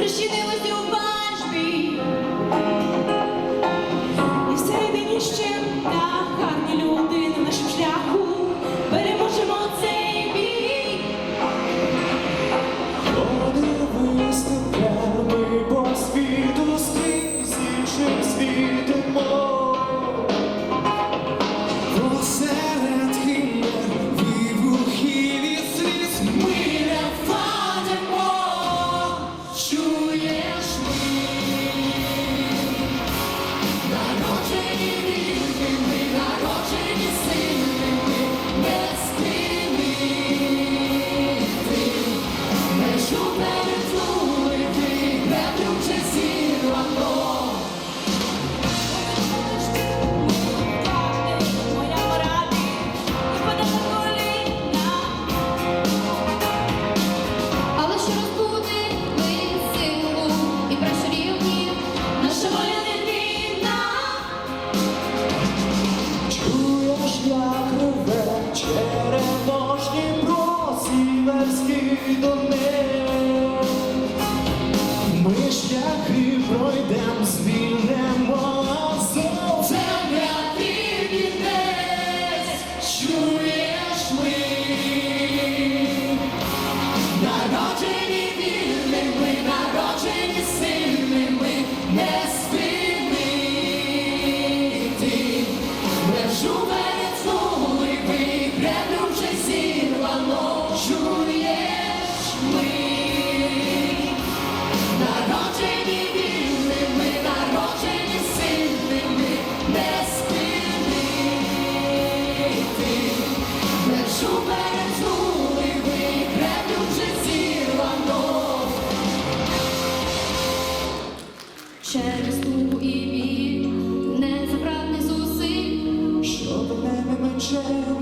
прищинилося у до неї. Через тупу і біль не забрати зусиль, щоб не менше.